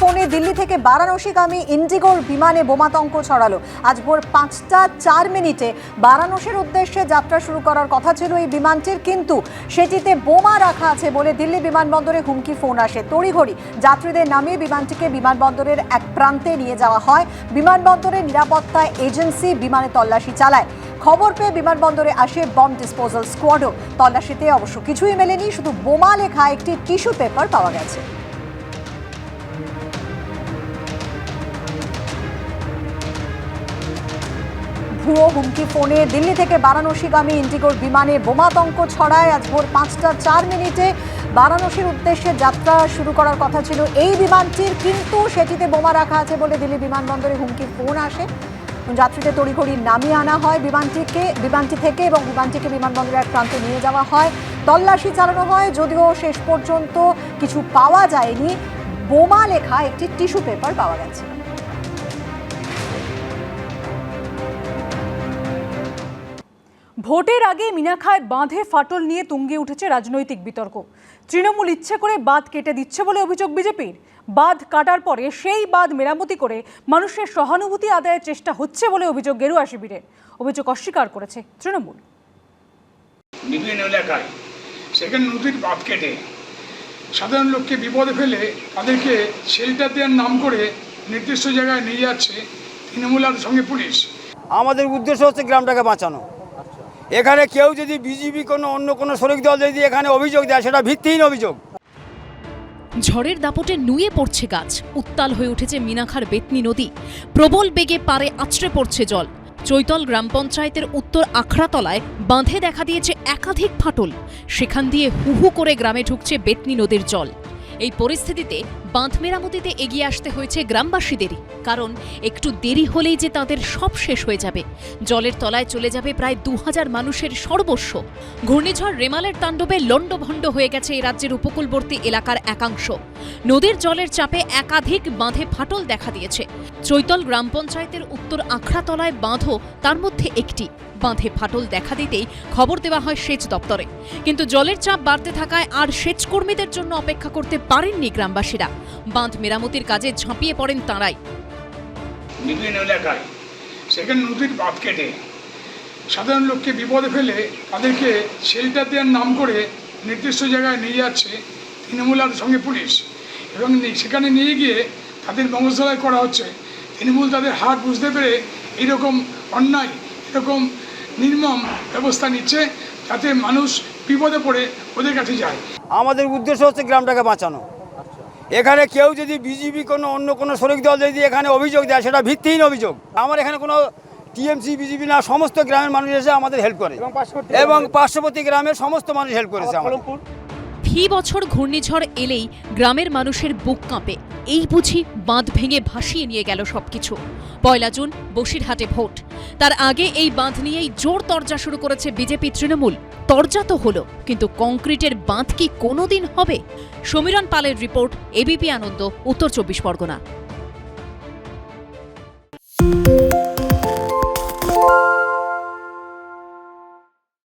ফোনে দিল্লি থেকে বারাণসীগামী ইন্ডিগোর বিমানে বোমাতঙ্ক ছড়ালো। আজ ভোর পাঁচটা চার মিনিটে বারাণসীর উদ্দেশ্যে যাত্রা শুরু করার কথা ছিল এই বিমানটির, কিন্তু সেটিতে বোমা রাখা আছে বলে দিল্লি বিমানবন্দরে হুমকি ফোন আসে। তড়িঘড়ি যাত্রীদের নামিয়ে বিমানটিকে বিমানবন্দরের এক প্রান্তে নিয়ে যাওয়া হয়। বিমানবন্দরের নিরাপত্তা এজেন্সি বিমানে তল্লাশি চালায়। খবর পেয়ে বিমানবন্দরে আসে বম ডিসপোজাল স্কোয়াডও। তল্লাশিতে অবশ্য কিছুই মেলেনি, শুধু বোমা লেখা একটি টিস্যু পেপার পাওয়া গেছে। ভুয়ো হুমকি ফোনে দিল্লি থেকে বারাণসীগামী ইন্ডিগোর বিমানে বোমাতঙ্ক ছড়ায় আজ ভোর পাঁচটা চার মিনিটে বারাণসীর উদ্দেশ্যে যাত্রা শুরু করার কথা ছিল এই বিমানটির, কিন্তু সেটিতে বোমা রাখা আছে বলে দিল্লি বিমানবন্দরে হুমকি ফোন আসে। যাত্রীতে তড়িঘড়ি নামিয়ে আনা হয় বিমানটিকে, বিমানটি থেকে এবং বিমানটিকে বিমানবন্দরের এক প্রান্তে নিয়ে যাওয়া হয়। তল্লাশি চালানো হয়, যদিও শেষ পর্যন্ত কিছু পাওয়া যায়নি। বোমা লেখা একটি টিস্যু পেপার পাওয়া গেছে। ভোটের আগে মিনাখায় বাঁধে ফাটল নিয়ে তুঙ্গে উঠেছে রাজনৈতিক বিতর্ক। তৃণমূল ইচ্ছে করে বাঁধ কেটে দিচ্ছে বলে অভিযোগ বিজেপির। বাঁধ কাটার পরে সেই বাঁধ মেরামতি করে মানুষের সহানুভূতি আদায়ের চেষ্টা হচ্ছে বলে অভিযোগ গেরুয়া শিবিরের। অভিযোগ অস্বীকার করেছে তৃণমূল। বিভিন্ন এলাকায় সেখানে নদীর বাঁধ কেটে সাধারণ লোককে বিপদে ফেলে তাদেরকে শেল্টার দেওয়ার নাম করে নির্দিষ্ট জায়গায় নিয়ে যাচ্ছে তৃণমূল আর সঙ্গে পুলিশ। আমাদের উদ্দেশ্য হচ্ছে গ্রামটাকে বাঁচানো। এখানে কেউ যদি বিজেপি কোনো অন্য কোনো শরিক দল যদি এখানে অভিযোগ দেয়, সেটা ভিত্তিহীন অভিযোগ। ঝড়ের দাপটে নুয়ে পড়ছে গাছ। উত্তাল হয়ে উঠেছে মিনাখার বেতনি নদী। প্রবল বেগে পারে আছড়ে পড়ছে জল। চৈতল গ্রাম পঞ্চায়েতের উত্তর আখড়াতলায় বাঁধে দেখা দিয়েছে একাধিক ফাটল। সেখান দিয়ে হুহু করে গ্রামে ঢুকছে বেতনি নদীর জল। এই পরিস্থিতিতে বাঁধ মেরামতিতে এগিয়ে আসতে হয়েছে গ্রামবাসীদেরই। কারণ একটু দেরি হলেই যে তাদের সব শেষ হয়ে যাবে। জলের তলায় চলে যাবে প্রায় দু হাজার মানুষের সর্বস্ব। ঘূর্ণিঝড় রেমালের তাণ্ডবে লণ্ডভণ্ড হয়ে গেছে এই রাজ্যের উপকূলবর্তী এলাকার একাংশ। নদীর জলের চাপে একাধিক বাঁধে ফাটল দেখা দিয়েছে। চৈতল গ্রাম পঞ্চায়েতের উত্তর আখড়াতলায় বাঁধও তার মধ্যে একটি। বাঁধে ফাটল দেখা দিতেই খবর দেওয়া হয় সেচ দপ্তরে। কিন্তু জলের চাপ বাড়তে থাকায় আর সেচ কর্মীদের জন্য অপেক্ষা করতে পারেননি গ্রামবাসীরা। বাঁধ মেরামতির কাজে ঝাঁপিয়ে পড়েন তাঁরাই। বিভিন্ন এলাকায় সেখানে নদীর বাঁধ কেটে সাধারণ লোককে বিপদে ফেলে তাদেরকে শেল্টার দেওয়ার নাম করে নির্দিষ্ট জায়গায় নিয়ে যাচ্ছে তৃণমূল আর সঙ্গে পুলিশ এবং সেখানে নিয়ে গিয়ে তাদের বংশধরাই করা হচ্ছে। তৃণমূল তাদের হার বুঝতে পেরে এরকম অন্যায় এরকম নির্মম ব্যবস্থা নিচ্ছে যাতে মানুষ বিপদে পড়ে ওদের কাছে যায়। আমাদের উদ্দেশ্য হচ্ছে গ্রামটাকে বাঁচানো। এখানে কেউ যদি বিজেপি কোনো অন্য কোনো শরিক দল যদি এখানে অভিযোগ দেয় সেটা ভিত্তিহীন অভিযোগ। আমার এখানে কোনো টিএমসি বিজেপি না সমস্ত গ্রামের মানুষ এসে আমাদের হেল্প করে। এবং পার্শ্ববর্তী গ্রামের সমস্ত মানুষ হেল্প করেছে আমাদের। ফি বছর ঘূর্ণিঝড় এলেই গ্রামের মানুষের বুক কাঁপে। এই বুঝি বাঁধ ভেঙে ভাসিয়ে নিয়ে গেল সবকিছু। পয়লা জুন, বসিরহাটে ভোট। তার আগে এই বাঁধ নিয়েই জোর তরজা শুরু করেছে বিজেপি তৃণমূল। তরজা তো হলো, কিন্তু কংক্রিটের বাঁধ কি কোনোদিন হবে? সমীরণ পালের রিপোর্ট এবিপি আনন্দ, উত্তর চব্বিশ পরগনা।